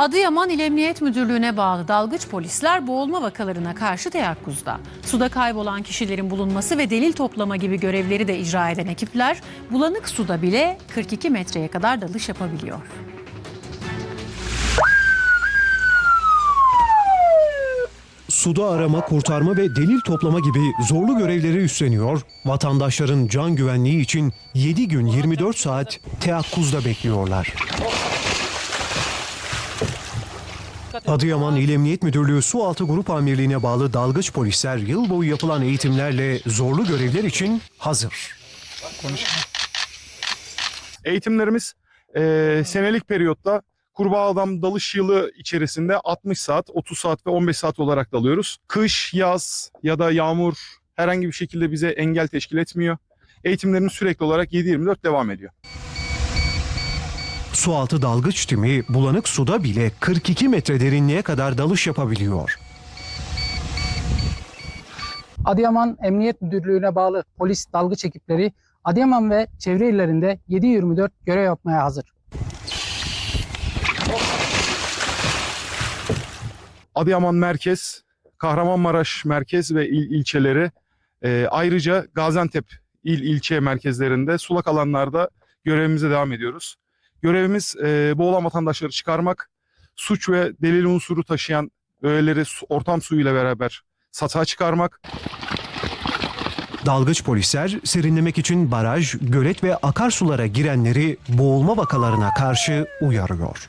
Adıyaman İl Emniyet Müdürlüğü'ne bağlı dalgıç polisler boğulma vakalarına karşı teyakkuzda. Suda kaybolan kişilerin bulunması ve delil toplama gibi görevleri de icra eden ekipler bulanık suda bile 42 metreye kadar dalış yapabiliyor. Suda arama, kurtarma ve delil toplama gibi zorlu görevleri üstleniyor. Vatandaşların can güvenliği için 7 gün 24 saat teyakkuzda bekliyorlar. Adıyaman İl Emniyet Müdürlüğü Sualtı Grup Amirliği'ne bağlı dalgıç polisler yıl boyu yapılan eğitimlerle zorlu görevler için hazır. Eğitimlerimiz eee, senelik periyotta kurbağa adam dalış yılı içerisinde 60 saat, 30 saat ve 15 saat olarak dalıyoruz. Kış, yaz ya da yağmur herhangi bir şekilde bize engel teşkil etmiyor. Eğitimlerimiz sürekli olarak 7-24 devam ediyor. Sualtı dalgıç timi bulanık suda bile 42 metre derinliğe kadar dalış yapabiliyor. Adıyaman Emniyet Müdürlüğü'ne bağlı polis dalgıç ekipleri Adıyaman ve çevre illerinde 7-24 görev yapmaya hazır. Adıyaman merkez, Kahramanmaraş merkez ve il ilçeleri eee, ayrıca Gaziantep il ilçe merkezlerinde sulak alanlarda görevimize devam ediyoruz. Görevimiz eee boğulan vatandaşları çıkarmak, suç ve delil unsuru taşıyan öğeleri ortam suyuyla beraber satağa çıkarmak, Dalgıç polisler serinlemek için baraj, gölet ve akarsulara girenleri boğulma vakalarına karşı uyarıyor.